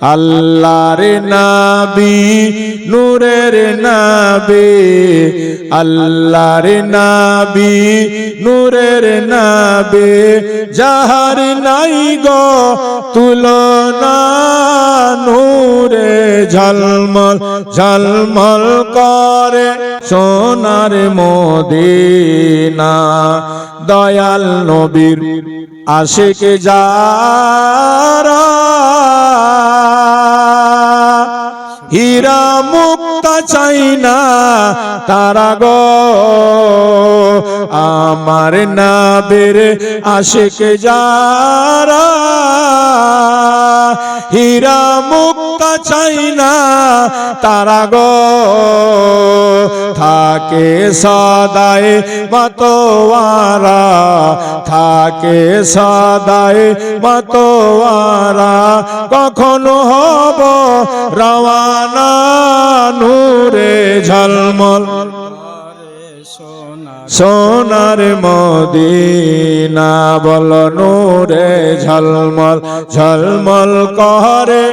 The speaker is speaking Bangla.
আল্লাহর নাবি, নূরের নাবি, আল্লাহর নাবি, নূরের নাবি, যাহার নাই গো তুলনা, নূরে ঝলমল ঝলমল করে সোনার মদিনা। দয়াল নবীর আশিক যারা হীরা মুক্তা চাই না তারা গো। আমার না নাবের আশিক যারা হীরা মুক্তা চাই না তারা গো। থাকে সদায় মতোয়ারা থাকে সদায় মতোয়ারা। কখনো হব রওয়ানা নূরে ঝলমল। সোনার মদিনা বল নূরে ঝলমল। ঝলমল করে